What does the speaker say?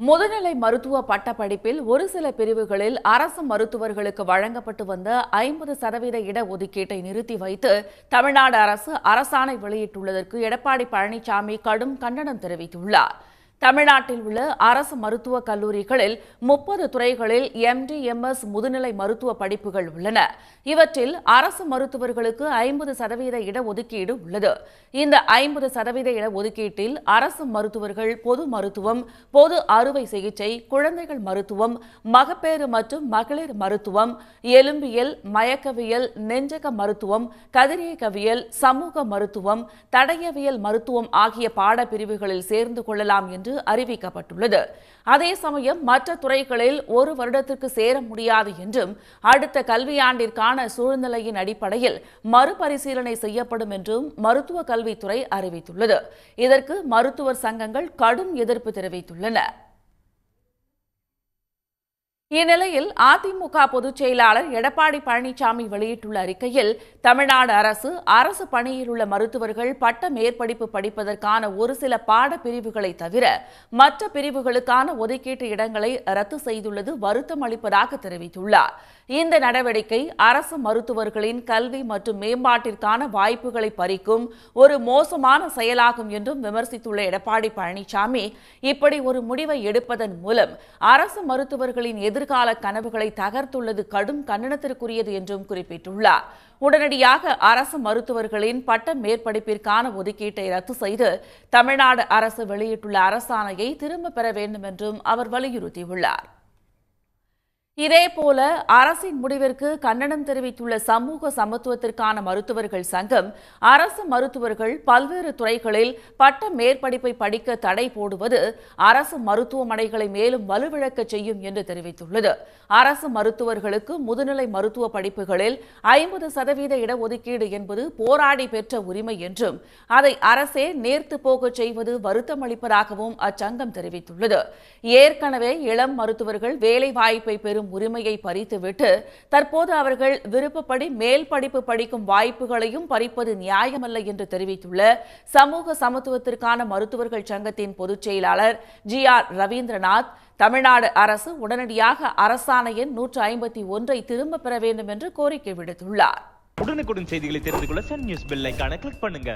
முதுநிலை மருத்துவ பட்டப்படிப்பில் ஒரு சில பிரிவுகளில் அரசு மருத்துவர்களுக்கு வழங்கப்பட்டு வந்த ஐம்பது சதவீத இடஒதுக்கீட்டை நிறுத்தி வைத்து தமிழ்நாடு அரசு அரசாணை வெளியிட்டுள்ளதற்கு எடப்பாடி பழனிசாமி கடும் கண்டனம் தெரிவித்துள்ளார். தமிழ்நாட்டில் உள்ள அரசு மருத்துவக் கல்லூரிகளில் முப்பது துறைகளில் எம்டிஎம்எஸ் முதுநிலை மருத்துவ படிப்புகள் உள்ளன. இவற்றில் அரசு மருத்துவர்களுக்கு ஐம்பது சதவீத இடஒதுக்கீடு உள்ளது. இந்த ஐம்பது சதவீத இடஒதுக்கீட்டில் அரசு மருத்துவர்கள் பொது மருத்துவம் பொது அறுவை சிகிச்சை குழந்தைகள் மருத்துவம் மகப்பேறு மற்றும் மகளிர் மருத்துவம் எலும்பியல் மயக்கவியல் நெஞ்சக மருத்துவம் கதிரியக்கவியல் சமூக மருத்துவம் தடயவியல் மருத்துவம் ஆகிய பாடப்பிரிவுகளில் சேர்ந்து கொள்ளலாம் என்று அறிவிக்கப்பட்டுள்ளது. அதே சமயம் மற்ற துறைகளில் ஒரு வருடத்திற்கு சேர முடியாது என்றும் அடுத்த கல்வியாண்டிற்கான சூழ்நிலையின் அடிப்படையில் மறுபரிசீலனை செய்யப்படும் என்றும் மருத்துவ கல்வித்துறை அறிவித்துள்ளது. இதற்கு மருத்துவர் சங்கங்கள் கடும் எதிர்ப்பு தெரிவித்துள்ளன. இந்நிலையில் அதிமுக பொதுச் செயலாளர் எடப்பாடி பழனிசாமி வெளியிட்டுள்ள அறிக்கையில் தமிழ்நாடு அரசு அரசு பணியில் உள்ள மருத்துவர்கள் பட்ட மேற்படிப்பு படிப்பதற்கான ஒரு சில பாடப்பிரிவுகளை தவிர மற்ற பிரிவுகளுக்கான ஒதுக்கீட்டு இடங்களை ரத்து செய்துள்ளது வருத்தம் அளிப்பதாக தெரிவித்துள்ளார். இந்த நடவடிக்கை அரசு மருத்துவர்களின் கல்வி மற்றும் மேம்பாட்டிற்கான வாய்ப்புகளை பறிக்கும் ஒரு மோசமான செயலாகும் என்றும் விமர்சித்துள்ள எடப்பாடி பழனிசாமி இப்படி ஒரு முடிவை எடுப்பதன் மூலம் அரசு மருத்துவர்களின் எதிர்கால கனவுகளை தகர்த்துள்ளது கடும் கண்டனத்திற்குரியது என்றும் குறிப்பிட்டுள்ளார். உடனடியாக அரசு மருத்துவர்களின் பட்ட மேற்படிப்பிற்கான ஒதுக்கீட்டை ரத்து செய்து தமிழ்நாடு அரசு வெளியிட்டுள்ள அரசாணையை திரும்பப் பெற வேண்டும் என்றும் அவர் வலியுறுத்தியுள்ளார். இதேபோல அரசின் முடிவிற்கு கண்டனம் தெரிவித்துள்ள சமூக சமத்துவத்திற்கான மருத்துவர்கள் சங்கம் அரசு மருத்துவர்கள் பல்வேறு துறைகளில் பட்ட மேற்படிப்பை படிக்க தடை போடுவது அரசு மருத்துவமனைகளை மேலும் வலுவிழக்க செய்யும் என்று தெரிவித்துள்ளது. அரசு மருத்துவர்களுக்கு முதுநிலை மருத்துவ படிப்புகளில் ஐம்பது சதவீத இடஒதுக்கீடு என்பது போராடி பெற்ற உரிமை என்றும் அதை அரசே நேர்த்து போகச் செய்வது வருத்தமளிப்பதாகவும் அச்சங்கம் தெரிவித்துள்ளது. ஏற்கனவே இளம் மருத்துவர்கள் வேலை வாய்ப்பை பெறும் உரிமையை பறித்துவிட்டு தற்போது அவர்கள் விருப்பப்படி மேல் படிப்பு படிக்கும் வாய்ப்புகளையும் பறிப்பது நியாயமல்ல என்று தெரிவித்துள்ள சமூக சமத்துவத்திற்கான மருத்துவர்கள் சங்கத்தின் பொதுச் செயலாளர் ஜி ஆர் ரவீந்திரநாத் தமிழ்நாடு அரசு உடனடியாக அரசாணை எண் நூற்று ஐம்பத்தி ஒன்றை திரும்ப பெற வேண்டும் என்று கோரிக்கை விடுத்துள்ளார். உடனுக்குடன் செய்திகளை தெரிந்து கொள்ள சன் நியூஸ் பெல் ஐகானை கிளிக் பண்ணுங்க.